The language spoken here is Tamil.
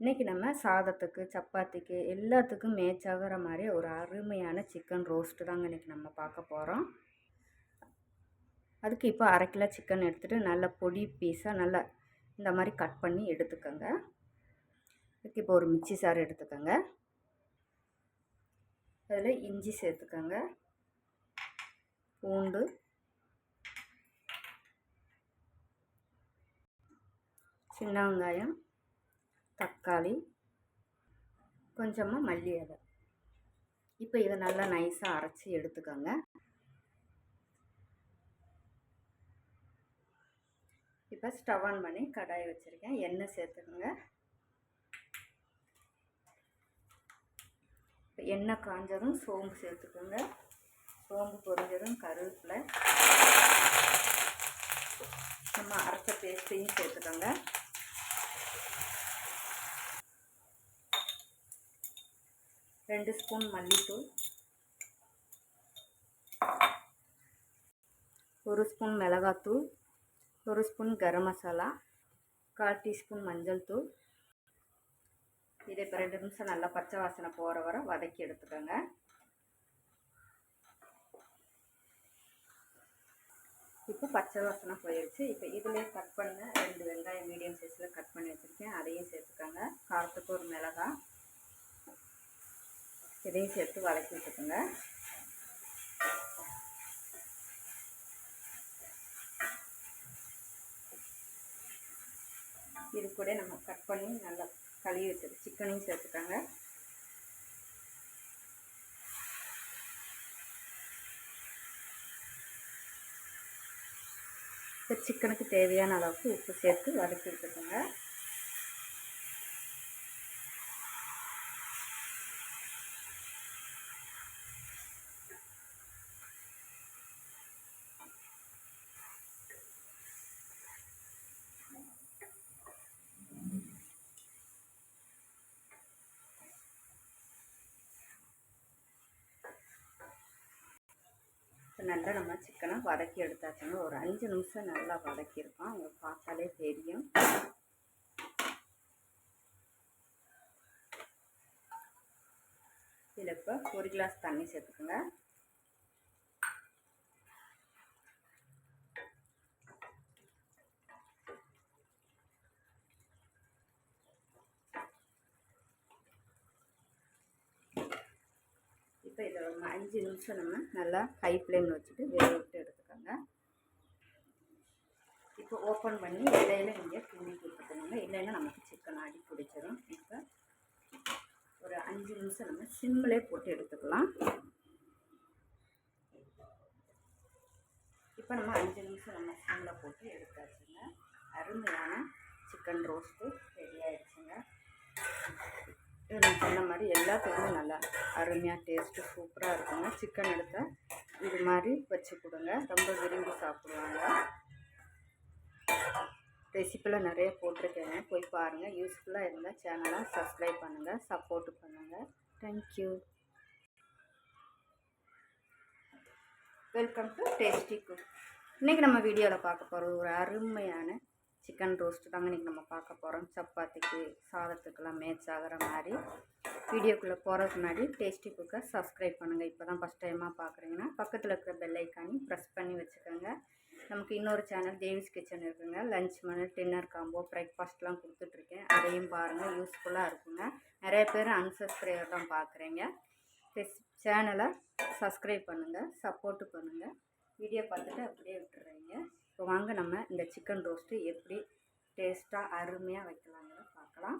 இன்றைக்கி நம்ம சாதத்துக்கு சப்பாத்திக்கு எல்லாத்துக்கும் மேட்ச் ஆகிற மாதிரி ஒரு அருமையான சிக்கன் ரோஸ்ட்டு தாங்க இன்றைக்கி நம்ம பார்க்க போகிறோம் அதுக்கு இப்போ அரை கிலோ சிக்கன் எடுத்துகிட்டு நல்ல பொடி பீஸாக நல்லா இந்த மாதிரி கட் பண்ணி எடுத்துக்கோங்க. அதுக்கு இப்போ ஒரு மிச்சி சாறு எடுத்துக்கோங்க. அதில் இஞ்சி சேர்த்துக்கோங்க. பூண்டு. சின்ன வெங்காயம். தக்காளி கொஞ்சமாக மல்லி இலை. இப்போ இதை நல்லா நைஸாக அரைச்சி எடுத்துக்கோங்க. இப்போ ஸ்டவ் ஆன் பண்ணி கடாயை வச்சுருக்கேன். எண்ணெய் சேர்த்துக்கோங்க. இப்போ எண்ணெய் காஞ்சதும் சோம்பு சேர்த்துக்கோங்க. சோம்பு பொரிஞ்சதும் கருவேப்பிலை. நம்ம அரைச்ச பேஸ்ட்டையும் சேர்த்துக்கோங்க. ரெண்டு ஸ்பூன் மல்லித்தூள். ஒரு ஸ்பூன் மிளகாத்தூள். ஒரு ஸ்பூன் கரம் மசாலா. கால் டீஸ்பூன் மஞ்சள் தூள். இதை இப்போ ரெண்டு நிமிஷம் நல்லா பச்சை வாசனை போகிற வர வதக்கி எடுத்துக்கோங்க. இப்போ பச்சை வாசனை போயிடுச்சு இப்போ இதிலே கட் பண்ண ரெண்டு வெங்காயம் மீடியம் சைஸில் கட் பண்ணி வச்சுருக்கேன். அதையும் சேர்த்துக்கோங்க. காரத்துக்கு ஒரு மிளகாய். இதையும் சேர்த்து வதக்கி விட்டுக்குங்க. இது கூட நம்ம கட் பண்ணி நல்லா கழுவி வச்சது சிக்கனையும் சேர்த்துக்கோங்க. இப்போ சிக்கனுக்கு தேவையான அளவுக்கு உப்பு சேர்த்து வதக்கி விட்டுக்கோங்க. நல்லா நம்ம சிக்கனை வதக்கி எடுத்தாச்சுங்க. ஒரு அஞ்சு நிமிஷம் நல்லா வதக்கியிருக்கோம். அவங்க பார்த்தாலே தெரியும். இதில் இப்போ ஒரு கிளாஸ் தண்ணி சேர்த்துக்கோங்க. இப்போ இதை ஒரு அஞ்சு நிமிஷம் நம்ம நல்லா ஹை ஃப்ளேமில் வச்சுட்டு வேக விட்டு எடுத்துக்கோங்க. இப்போ ஓப்பன் பண்ணி இடையில நீங்கள் கிண்டி கொடுத்துக்கோங்க. இல்லைன்னா நமக்கு சிக்கன் அடி பிடிச்சிடும் இப்போ ஒரு அஞ்சு நிமிஷம் நம்ம சிம்மிலே போட்டு எடுத்துக்கலாம். இப்போ நம்ம அஞ்சு நிமிஷம் நம்ம சிம்மில் போட்டு எடுத்தாச்சுங்க. அருமையான சிக்கன் ரோஸ்ட்டு ரெடி ஆயிடுச்சுங்க. நான் சொன்ன மாதிரி எல்லாத்துக்குமே நல்லா அருமையாக டேஸ்ட்டு சூப்பராக இருக்குங்க. சிக்கன் எடுத்தால் இது மாதிரி வச்சு கொடுங்க. ரொம்ப விரும்பி சாப்பிடுவாங்க. ரெசிப்பிலாம் நிறைய போட்டிருக்கேங்க. போய் பாருங்கள் யூஸ்ஃபுல்லாக இருந்தால் சேனலை சப்ஸ்கிரைப் பண்ணுங்கள் சப்போர்ட்டு பண்ணுங்கள் thank you welcome to tasty cook இன்றைக்கி நம்ம வீடியோவில் பார்க்க போகிறது ஒரு அருமையான சிக்கன் ரோஸ்ட்டு தாங்க இன்றைக்கி நம்ம பார்க்க போகிறோம் சப்பாத்திக்கு சாதத்துக்கெல்லாம் மேட்ச் ஆகிற மாதிரி. வீடியோக்குள்ளே போகிறதுக்கு முன்னாடி டேஸ்டி குக்கை சப்ஸ்கிரைப் பண்ணுங்கள் இப்போ தான் ஃபஸ்ட் டைமாக பார்க்குறீங்கன்னா பக்கத்தில் இருக்கிற பெல் ஐக்கானி ப்ரெஸ் பண்ணி வச்சுக்கோங்க. நமக்கு இன்னொரு சேனல் தேவிஸ் கிச்சன் இருக்குங்க. லஞ்ச் மணி டின்னர் காம்போ ப்ரேக்ஃபாஸ்ட்லாம் கொடுத்துட்ருக்கேன். அதையும் பாருங்கள் யூஸ்ஃபுல்லாக இருக்குங்க. நிறைய பேர் அன்சப்ஸ்கிரைபர் தான் பார்க்குறீங்க சேனலை சப்ஸ்கிரைப் பண்ணுங்கள் சப்போர்ட்டு பண்ணுங்கள் வீடியோ பார்த்துட்டு அப்படியே வாங்க நம்ம இந்த சிக்கன் ரோஸ்ட்டு எப்படி டேஸ்ட்டாக அருமையாக வைக்கலாங்கிறத பார்க்கலாம்.